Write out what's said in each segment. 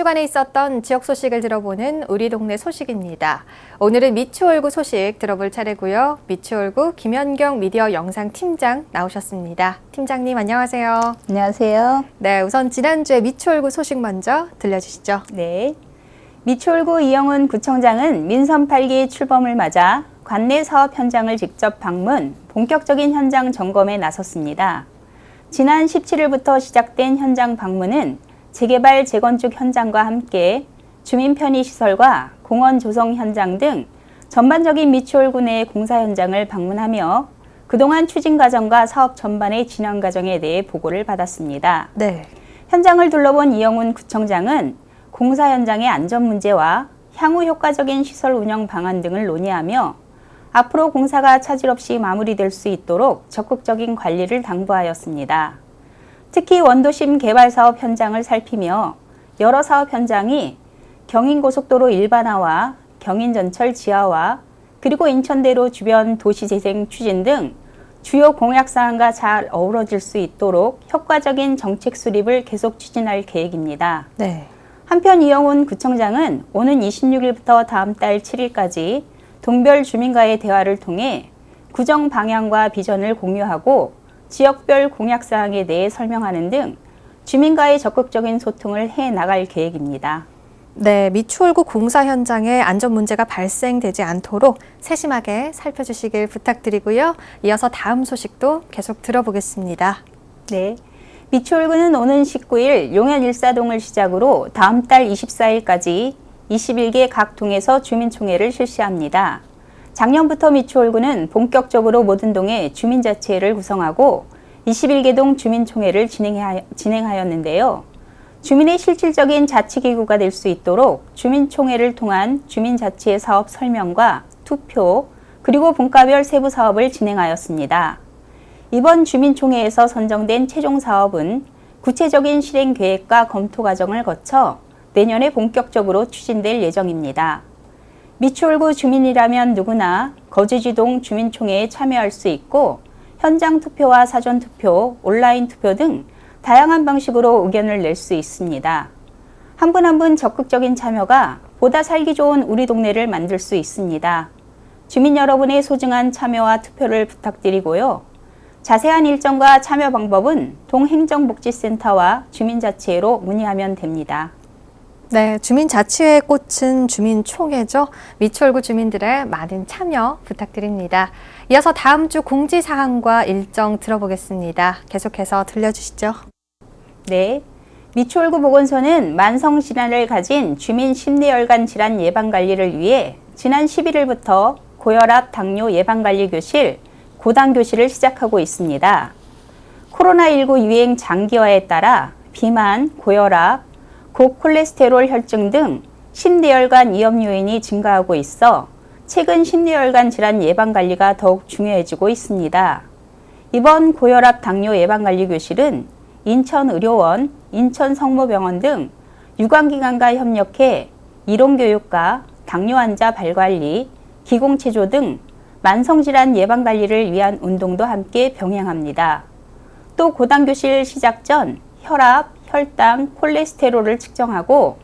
주간에 있었던 지역 소식을 들어보는 우리 동네 소식입니다. 오늘은 미추홀구 소식 들어볼 차례고요. 미추홀구 김현경 미디어 영상 팀장 나오셨습니다. 팀장님 안녕하세요. 안녕하세요. 네, 우선 지난주에 미추홀구 소식 먼저 들려주시죠. 네. 미추홀구 이영훈 구청장은 민선 8기 출범을 맞아 관내 사업 현장을 직접 방문, 본격적인 현장 점검에 나섰습니다. 지난 17일부터 시작된 현장 방문은 재개발, 재건축 현장과 함께 주민 편의 시설과 공원 조성 현장 등 전반적인 미추홀구 내 공사 현장을 방문하며 그동안 추진 과정과 사업 전반의 진행 과정에 대해 보고를 받았습니다. 네. 현장을 둘러본 이영훈 구청장은 공사 현장의 안전 문제와 향후 효과적인 시설 운영 방안 등을 논의하며 앞으로 공사가 차질 없이 마무리될 수 있도록 적극적인 관리를 당부하였습니다. 특히 원도심 개발 사업 현장을 살피며 여러 사업 현장이 경인고속도로 일반화와 경인전철 지하화 그리고 인천대로 주변 도시재생 추진 등 주요 공약사항과 잘 어우러질 수 있도록 효과적인 정책 수립을 계속 추진할 계획입니다. 네. 한편 이영훈 구청장은 오는 26일부터 다음 달 7일까지 동별 주민과의 대화를 통해 구정 방향과 비전을 공유하고 지역별 공약사항에 대해 설명하는 등 주민과의 적극적인 소통을 해 나갈 계획입니다. 네, 미추홀구 공사 현장에 안전 문제가 발생되지 않도록 세심하게 살펴주시길 부탁드리고요. 이어서 다음 소식도 계속 들어보겠습니다. 네. 미추홀구는 오는 19일 용현 일사동을 시작으로 다음 달 24일까지 21개 각 동에서 주민총회를 실시합니다. 작년부터 미추홀구는 본격적으로 모든 동에 주민자치회를 구성하고 21개 동 주민총회를 진행하, 진행하였 는데요. 주민의 실질적인 자치기구가 될 수 있도록 주민총회를 통한 주민자치회 사업 설명과 투표, 그리고 분과별 세부 사업을 진행하였습니다. 이번 주민총회에서 선정된 최종 사업은 구체적인 실행 계획과 검토 과정을 거쳐 내년에 본격적으로 추진될 예정입니다. 미추홀구 주민이라면 누구나 거제지동 주민총회에 참여할 수 있고 현장 투표와 사전 투표, 온라인 투표 등 다양한 방식으로 의견을 낼 수 있습니다. 한분 한 분 적극적인 참여가 보다 살기 좋은 우리 동네를 만들 수 있습니다. 주민 여러분의 소중한 참여와 투표를 부탁드리고요. 자세한 일정과 참여 방법은 동행정복지센터와 주민자치회로 문의하면 됩니다. 네, 주민자치회의 꽃은 주민총회죠. 미추홀구 주민들의 많은 참여 부탁드립니다. 이어서 다음 주 공지사항과 일정 들어보겠습니다. 계속해서 들려주시죠. 네. 미추홀구 보건소는 만성 질환을 가진 주민 심내혈관 질환 예방 관리를 위해 지난 11일부터 고혈압, 당뇨 예방 관리 교실, 고당 교실을 시작하고 있습니다. 코로나19 유행 장기화에 따라 비만, 고혈압, 고콜레스테롤 혈증 등 심내혈관 위험 요인이 증가하고 있어 최근 심내혈관 질환 예방 관리가 더욱 중요해지고 있습니다. 이번 고혈압 당뇨 예방 관리 교실은 인천의료원, 인천성모병원 등 유관기관과 협력해 이론교육과 당뇨 환자 발관리, 기공체조 등 만성질환 예방 관리를 위한 운동도 함께 병행합니다. 또 고당교실 시작 전 혈압, 혈당, 콜레스테롤을 측정하고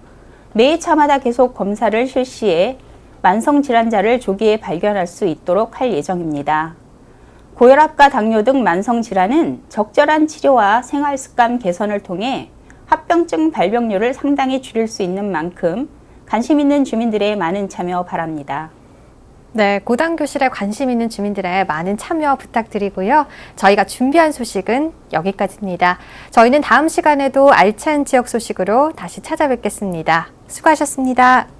매 차마다 계속 검사를 실시해 만성 질환자를 조기에 발견할 수 있도록 할 예정입니다. 고혈압과 당뇨 등 만성 질환은 적절한 치료와 생활 습관 개선을 통해 합병증 발병률을 상당히 줄일 수 있는 만큼 관심 있는 주민들의 많은 참여 바랍니다. 네, 고당 교실에 관심 있는 주민들의 많은 참여 부탁드리고요. 저희가 준비한 소식은 여기까지입니다. 저희는 다음 시간에도 알찬 지역 소식으로 다시 찾아뵙겠습니다. 수고하셨습니다.